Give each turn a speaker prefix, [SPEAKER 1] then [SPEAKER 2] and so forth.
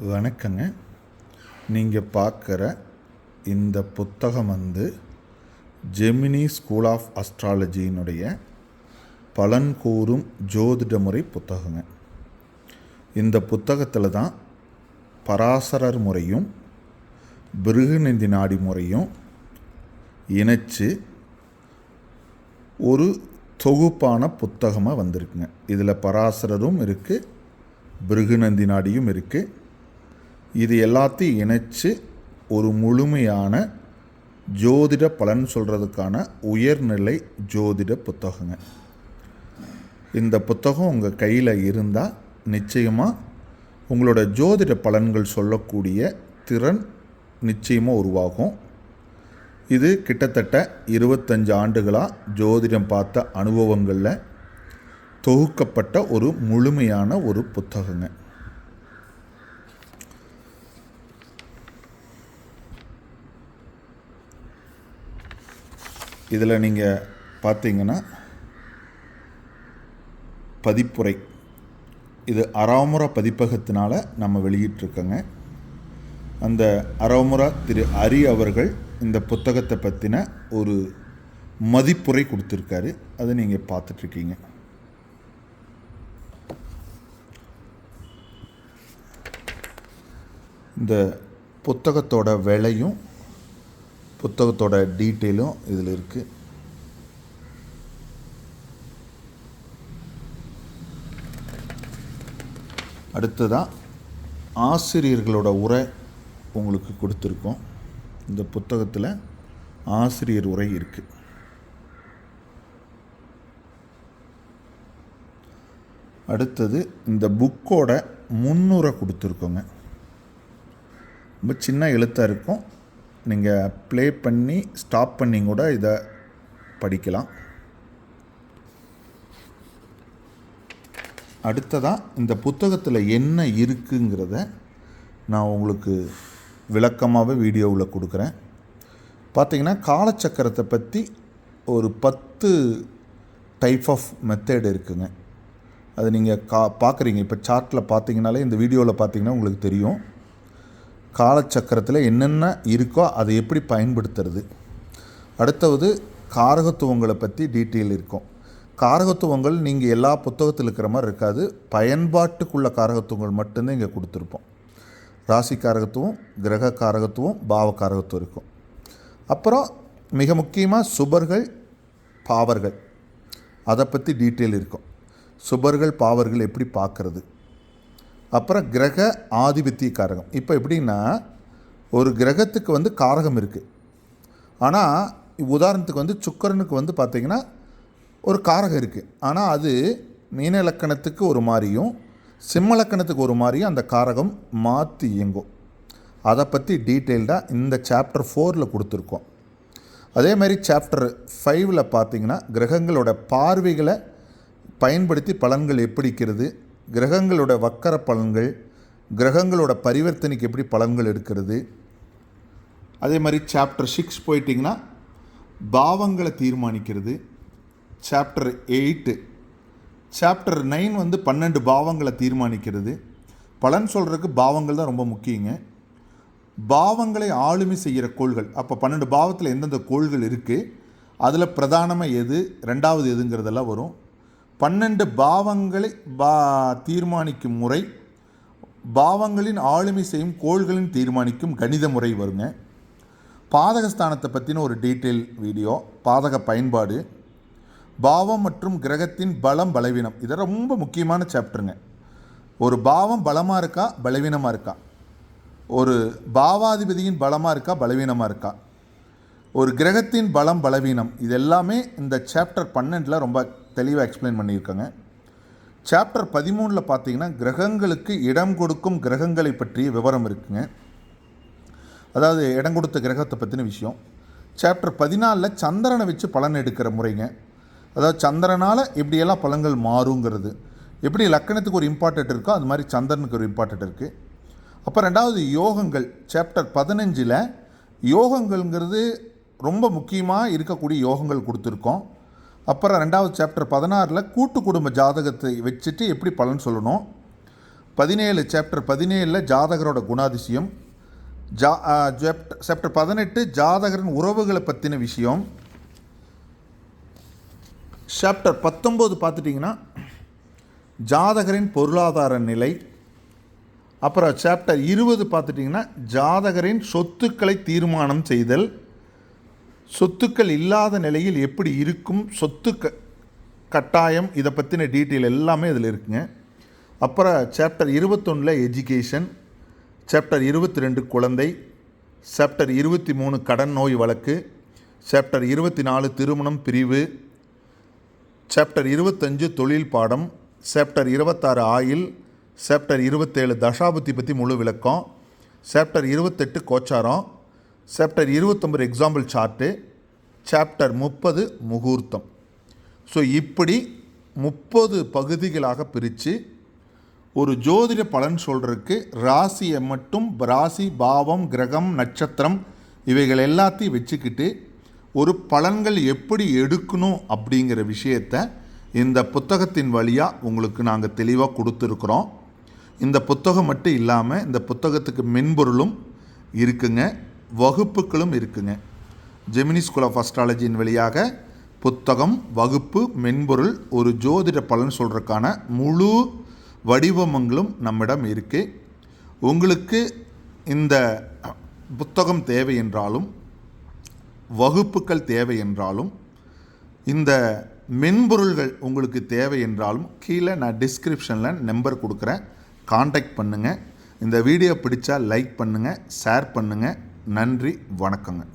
[SPEAKER 1] வணக்கங்க. நீங்கள் பார்க்குற இந்த புத்தகம் வந்து ஜெமினி ஸ்கூல் ஆஃப் அஸ்ட்ராலஜியினுடைய பலன் கூறும் ஜோதிட முறை புத்தகங்க. இந்த புத்தகத்தில் தான் பராசரர் முறையும் பிருகுநந்தி நாடி முறையும் இணைச்சு ஒரு தொகுப்பான புத்தகமாக வந்திருக்குங்க. இதில் பராசரரும் இருக்குது பிருகுநந்தி நாடியும் இருக்குது இது எல்லாத்தையும் இணைச்சு ஒரு முழுமையான ஜோதிட பலன் சொல்கிறதுக்கான உயர்நிலை ஜோதிட புத்தகங்க. இந்த புத்தகம் உங்கள் கையில் இருந்தால் நிச்சயமாக உங்களோட ஜோதிட பலன்கள் சொல்லக்கூடிய திறன் நிச்சயமாக உருவாகும். இது கிட்டத்தட்ட இருபத்தஞ்சு ஆண்டுகளாக ஜோதிடம் பார்த்த அனுபவங்களில் தொகுக்கப்பட்ட ஒரு முழுமையான ஒரு புத்தகங்க. இதில் நீங்கள் பார்த்தீங்கன்னா பதிப்புரை. இது அறாமுற பதிப்பகத்தினால நம்ம வெளியிட்டிருக்கோங்க. அந்த அரோமுரா திரு அரி அவர்கள் இந்த புத்தகத்தை பற்றின ஒரு மதிப்புரை கொடுத்துருக்காரு. அதை நீங்கள் பார்த்துட்ருக்கீங்க. இந்த புத்தகத்தோட விலையும் புத்தகத்தோட டீட்டெயிலும் இதில் இருக்குது அடுத்ததாக ஆசிரியர்களோட உரை உங்களுக்கு கொடுத்துருக்கோம். இந்த புத்தகத்தில் ஆசிரியர் உரை இருக்குது அடுத்தது இந்த புக்கோட முன்னுரை கொடுத்துருக்கோங்க. ரொம்ப சின்ன எழுத்தாக இருக்கும். நீங்கள் ப்ளே பண்ணி ஸ்டாப் பண்ணி கூட இதை படிக்கலாம். அடுத்ததாக இந்த புத்தகத்தில் என்ன இருக்குங்கிறத நான் உங்களுக்கு விளக்கமாகவே வீடியோவில் கொடுக்குறேன். பார்த்தீங்கன்னா காலச்சக்கரத்தை பற்றி ஒரு பத்து டைப் ஆஃப் மெத்தேடு இருக்குங்க. அது நீங்கள் கா பார்க்குறீங்க. இப்போ சார்ட்டில் பார்த்தீங்கனாலே இந்த வீடியோவில் பார்த்தீங்கன்னா உங்களுக்கு தெரியும். காலச்சக்கரத்தில் என்னென்ன இருக்கோ அதை எப்படி பயன்படுத்துறது? அடுத்தது காரகத்துவங்களை பற்றி டீட்டெயில் இருக்கும். காரகத்துவங்கள் நீங்கள் எல்லா புத்தகத்தில் இருக்கிற மாதிரி இருக்காது. பயன்பாட்டுக்குள்ள காரகத்துவங்கள் மட்டும்தான் இங்கே கொடுத்துருப்போம். ராசி காரகத்துவம் கிரக காரகத்துவம் பாவ காரகத்துவம் இருக்கும். அப்புறம் மிக முக்கியமாக சுபர்கள் பாவர்கள். அதை பற்றி டீட்டெயில் இருக்கும். சுபர்கள் பாவர்கள் எப்படி பார்க்குறது? அப்புறம் கிரக ஆதிபத்திய காரகம் இப்போ எப்படின்னா ஒரு கிரகத்துக்கு வந்து காரகம் இருக்குது ஆனால் உதாரணத்துக்கு வந்து சுக்கரனுக்கு வந்து பார்த்திங்கன்னா ஒரு காரகம் இருக்குது ஆனால் அது மீன இலக்கணத்துக்கு ஒரு மாதிரியும் சிம்ம இலக்கணத்துக்கு ஒரு மாதிரியும் அந்த காரகம் மாற்றி இயங்கும். அதை பற்றி டீட்டெயில்டாக இந்த சாப்டர் ஃபோரில் கொடுத்துருக்கோம். அதே மாதிரி சாப்டர் ஃபைவ்ல பார்த்தீங்கன்னா கிரகங்களோட பார்வைகளை பயன்படுத்தி பலன்கள் எப்படிக்கிறது கிரகங்களோட வக்கர பலன்கள் கிரகங்களோட பரிவர்த்தனைக்கு எப்படி பலன்கள் எடுக்கிறது? அதே மாதிரி சாப்டர் சிக்ஸ் போயிட்டிங்கன்னா பாவங்களை தீர்மானிக்கிறது. சாப்டர் எயிட்டு சாப்டர் நைன் வந்து பன்னெண்டு பாவங்களை தீர்மானிக்கிறது. பலன் சொல்கிறதுக்கு பாவங்கள் தான் ரொம்ப முக்கியங்க. பாவங்களை ஆளுமை செய்கிற கோள்கள் அப்போ பன்னெண்டு பாவத்தில் எந்தெந்த கோள்கள் இருக்குது அதில் பிரதானமாக எது? ரெண்டாவது எதுங்கிறதெல்லாம் வரும். பன்னெண்டு பாவங்களை பா தீர்மானிக்கும் முறை பாவங்களின் ஆளுமை செய்யும் கோள்களின் தீர்மானிக்கும் கணித முறை வருங்க. பாதகஸ்தானத்தை பற்றின ஒரு டீட்டெயில் வீடியோ பாதக பயன்பாடு பாவம் மற்றும் கிரகத்தின் பலம் பலவீனம். இதை ரொம்ப முக்கியமான சாப்டருங்க. ஒரு பாவம் பலமாக இருக்கா பலவீனமாக இருக்கா? ஒரு பாவாதிபதியின் பலமாக இருக்கா பலவீனமாக இருக்கா? ஒரு கிரகத்தின் பலம் பலவீனம். இது எல்லாமே இந்த சாப்டர் பன்னெண்டில் ரொம்ப தெளிவாக எக்ஸ்பிளைன் பண்ணியிருக்காங்க. சாப்டர் பதிமூணில் பார்த்தீங்கன்னா கிரகங்களுக்கு இடம் கொடுக்கும் கிரகங்களை பற்றிய விவரம் இருக்குங்க. அதாவது இடம் கொடுத்த கிரகத்தை பற்றின விஷயம். சாப்டர் பதினாலில் சந்திரனை வச்சு பலன் எடுக்கிற முறைங்க. அதாவது சந்திரனால் எப்படியெல்லாம் பலன்கள் மாறுங்கிறது. எப்படி லக்கணத்துக்கு ஒரு இம்பார்ட்டன்ட் இருக்கோ அது மாதிரி சந்திரனுக்கு ஒரு இம்பார்ட்டன்ட் இருக்குது அப்போ ரெண்டாவது யோகங்கள் சாப்டர் பதினஞ்சில் யோகங்கள்ங்கிறது ரொம்ப முக்கியமாக இருக்கக்கூடிய யோகங்கள் கொடுத்துருக்கோம். அப்புறம் ரெண்டாவது சாப்டர் பதினாறில் கூட்டு குடும்ப ஜாதகத்தை வச்சுட்டு எப்படி பலன் சொல்லணும்? பதினேழு சாப்டர் பதினேழில் ஜாதகரோட குணாதிசயம். ஜா சாப்டர் பதினெட்டு ஜாதகரின் உறவுகளை பற்றின விஷயம். சாப்டர் பத்தொம்போது பார்த்துட்டிங்கன்னா ஜாதகரின் பொருளாதார நிலை. அப்புறம் சாப்டர் இருபது பார்த்துட்டிங்கன்னா ஜாதகரின் சொத்துக்களை தீர்மானம் செய்தல். சொத்துக்கள் இல்லாத நிலையில் எப்படி இருக்கும்? சொத்து க கட்டாயம் இதை பற்றின டீட்டெயில் எல்லாமே இதில் இருக்குங்க. அப்புறம் சாப்டர் இருபத்தொன்னில் எஜுகேஷன் சாப்டர் இருபத்தி ரெண்டு குழந்தை சாப்டர் இருபத்தி மூணு கடன் நோய் வழக்கு சாப்டர் இருபத்தி நாலு திருமணம் பிரிவு சாப்டர் இருபத்தஞ்சு தொழில் பாடம் சாப்டர் இருபத்தாறு ஆயில் சாப்டர் இருபத்தேழு தசாபுத்தி பற்றி முழு விளக்கம் சாப்டர் இருபத்தெட்டு கோச்சாரம் சாப்டர் இருபத்தொம்பது எக்ஸாம்பிள் சார்ட்டு சாப்டர் முப்பது முகூர்த்தம். ஸோ இப்படி முப்பது பகுதிகளாக பிரித்து ஒரு ஜோதிட பலன் சொல்கிறதுக்கு ராசியை மட்டும் ராசி பாவம் கிரகம் நட்சத்திரம் இவைகள் எல்லாத்தையும் வச்சுக்கிட்டு ஒரு பலன்கள் எப்படி எடுக்கணும் அப்படிங்கிற விஷயத்த இந்த புத்தகத்தின் வழியாக உங்களுக்கு நாங்கள் தெளிவாக கொடுத்துருக்குறோம். இந்த புத்தகம் மட்டும் இல்லாமல் இந்த புத்தகத்துக்கு மென்பொருளும் இருக்குங்க. வகுப்புகளும் இருக்குங்க. ஜெமினி ஸ்கூல் ஆஃப் அஸ்ட்ராலஜியின் வழியாக புத்தகம் வகுப்பு மென்பொருள் ஒரு ஜோதிட பலன் சொல்கிறதுக்கான முழு வடிவமங்களும் நம்மிடம் இருக்குது உங்களுக்கு இந்த புத்தகம் தேவை என்றாலும் வகுப்புகள் தேவை என்றாலும் இந்த மென்பொருள்கள் உங்களுக்கு தேவை என்றாலும் கீழே நான் டிஸ்கிரிப்ஷனில் நம்பர் கொடுக்குறேன். காண்டாக்ட் பண்ணுங்கள் இந்த வீடியோ பிடிச்சா லைக் பண்ணுங்கள் ஷேர் பண்ணுங்கள் நன்றி வணக்கங்க.